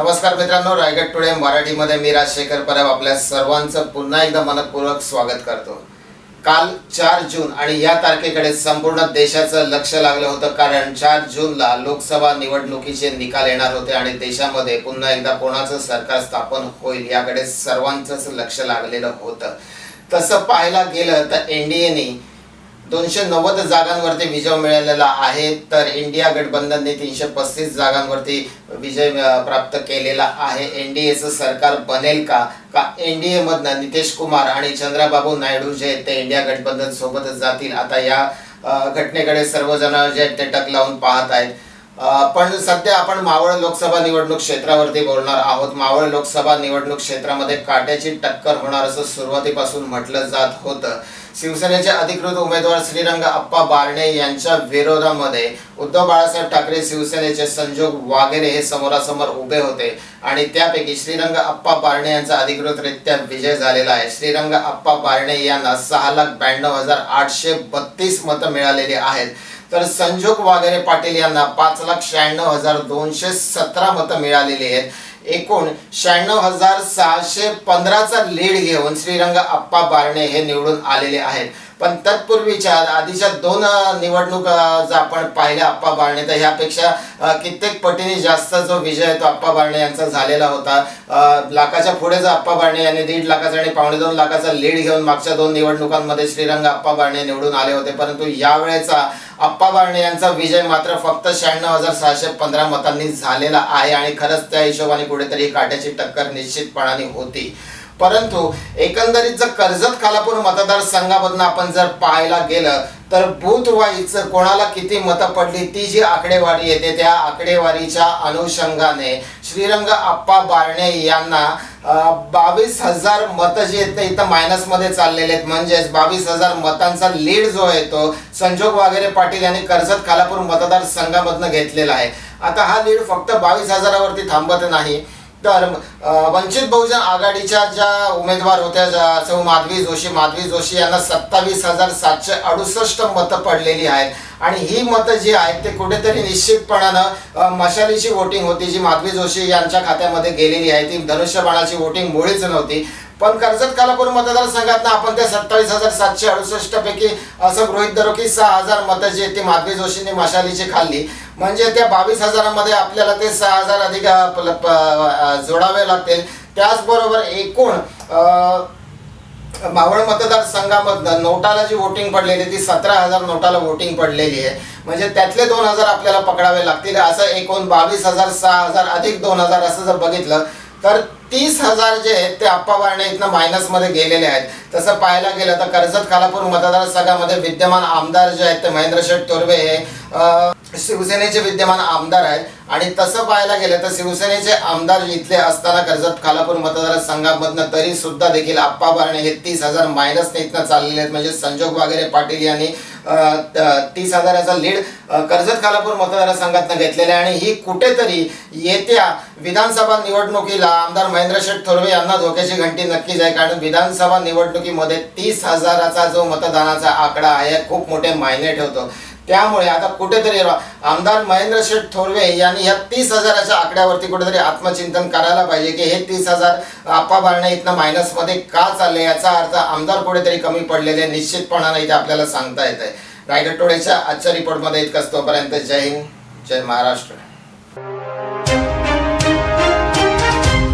नमस्कार मित्रांनो रायगड टुडे मराठीमध्ये मी राजशेखर परब आपल्या सर्वांचं पुन्हा एकदा मनपूर्वक स्वागत करतो. काल चार जून आणि या तारखेकडे संपूर्ण देशाचं लक्ष लागलं होतं कारण चार जूनला लोकसभा निवडणुकीचे निकाल येणार होते आणि देशामध्ये पुन्हा एकदा कोणाचं सरकार स्थापन होईल याकडे सर्वांचंच लक्ष लागलेलं होतं. तसं पाहायला गेलं तर एन डी दोनशे नव्वद जागांवरती विजय मिळालेला आहे. तर इंडिया गठबंधनने तीनशे पस्तीस जागांवरती विजय प्राप्त केलेला आहे. एन डी एचं सरकार बनेल का? का एन डी एमधनं नितीश कुमार आणि चंद्राबाबू नायडू जे आहेत ते इंडिया गठबंधन सोबतच जातील? आता या घटनेकडे सर्वजण जे आहेत ते टक लावून पाहत आहेत. पण सध्या आपण मावळ लोकसभा निवडणूक क्षेत्रावरती बोलणार आहोत. मावळ लोकसभा निवडणूक क्षेत्रामध्ये काट्याची टक्कर होणार असं सुरुवातीपासून म्हटलं जात होतं. शिवसेनेचे अधिकृत उमेदवार श्रीरंग अप्पा बारणे यांच्या विरोधामध्ये उद्धव बाळासाहेब ठाकरे शिवसेनेचे संजोग वागेरे हे समोरासमोर उभे होते आणि त्यापैकी श्रीरंग अप्पा बारणे यांचा अधिकृतरित्या विजय झालेला आहे. श्रीरंग अप्पा बारणे यांना सहा लाख ब्याण्णव हजार आठशे बत्तीस मतं मिळालेली आहेत. तर संजोग वाघेरे पाटील यांना पाच लाख शहाण्णव हजार दोनशे सतरा मतं मिळालेली आहेत. एकूण शहाण्णव हजार सहाशे पंधराचा लीड घेऊन श्रीरंग अप्पा बारणे हे निवडून आलेले आहेत. पण तत्पूर्वीच्या आधीच्या दोन निवडणूक जर आपण पाहिल्या अप्पा बारणे तर ह्यापेक्षा कित्येक पटीने जास्त जो विजय आहे तो अप्पा बारणे यांचा झालेला होता. लाखाच्या पुढे जो अप्पा बारणे यांनी दीड लाखाचा आणि पावणे दोन लाखाचा लीड घेऊन मागच्या दोन निवडणुकांमध्ये श्रीरंग अप्पा बारणे निवडून आले होते. परंतु यावेळेचा अप्पा बारणे यांचा विजय मात्र फक्त शहाण्णव हजार सहाशे पंधरा मतांनी झालेला आहे आणि खरंच त्या हिशोबाने कुठेतरी काट्याची टक्कर निश्चितपणाने होती. परंतु एकंदरीत जर कर्जत खालापूर मतदारसंघामधून आपण जर पाहायला गेलं तर बूथ वाईज कोणाला किती मतं पडली ती जी आकडेवारी येते त्या आकडेवारीच्या अनुषंगाने श्रीरंग आप्पा बारणे यांना बावीस हजार मतं जे आहेत ते इथं मायनसमध्ये चाललेले आहेत. म्हणजेच बावीस हजार मतांचा लीड जो आहे तो संजोग वागेरे पाटील यांनी कर्जत खालापूर मतदारसंघामधनं घेतलेला आहे. आता हा लीड फक्त बावीस हजारावरती थांबत नाही. तर वंचित बहुजन आघाडीच्या ज्या उमेदवार होत्या ज्या सौ माधवी जोशी माधवी जोशी यांना सत्तावीस हजार सातशे अडुसष्ट मतं पडलेली आहेत. आणि ही मतं जी आहेत ते कुठेतरी निश्चितपणानं मशालीची वोटिंग होती जी माधवी जोशी यांच्या खात्यामध्ये गेलेली आहे ती धनुष्यबाणाची वोटिंग मुळीच नव्हती. पण कर्जत कालापूर मतदारसंघात आपण त्या सत्तावीस हजार सातशे अडुसष्ट पैकी असं गृहित धरू की सहा हजार मतं जी ती माधवी जोशींनी मशालीची खाल्ली. म्हणजे त्या बावीस हजारामध्ये आपल्याला ते सहा हजार अधिक प- जोडावे लागतील. त्याचबरोबर एकूण मावळ मतदारसंघामधनं नोटाला जी वोटिंग पडलेली ती सतरा हजार नोटाला वोटिंग पडलेली आहे. म्हणजे त्यातले दोन हजार आपल्याला पकडावे लागतील. असं एकूण बावीस हजार सहा हजार अधिक दोन हजार असं जर बघितलं तर तीस हजार जे आहेत ते आप्पा इथनं मायनसमध्ये गेलेले आहेत. तसं पाहायला गेलं तर कर्जत खालापूर मतदारसंघामध्ये विद्यमान आमदार जे आहेत ते महेंद्र शेठ तोरवे हे शिवसेनेचे विद्यमान आमदार आहेत. आणि तसं पाहायला गेलं तर शिवसेनेचे आमदार इथले असताना कर्जत खालापूर मतदारसंघामधनं तरी सुद्धा देखील आप्पा बारणे हे तीस हजार मायनसने इथनं चाललेले आहेत. म्हणजे संजोग वागेरे पाटील यांनी तीस हजाराचा लीड कर्जत खालापूर मतदारसंघातनं घेतलेल्या आहे आणि ही कुठेतरी येत्या विधानसभा निवडणुकीला आमदार महेंद्र शेठ थोरवे यांना धोक्याची घंटी नक्कीच आहे कारण विधानसभा निवडणुकीमध्ये तीस हजाराचा जो मतदानाचा आकडा आहे खूप मोठे मायने ठेवतो. त्यामुळे आता कुठेतरी आमदार महेंद्र शेठ थोरवे यांनी ह्या तीस हजाराच्या आकड्यावरती कुठेतरी आत्मचिंतन करायला पाहिजे की हे तीस हजार आप्पा बारणे इथनं मायनसमध्ये का चालले? याचा अर्थ आमदार कुठेतरी कमी पडलेले निश्चितपणाने इथे आपल्याला सांगता येत आहे रायगड टोळेच्या आजच्या रिपोर्टमध्ये इतकंच. तोपर्यंत जय हिंद जय महाराष्ट्र.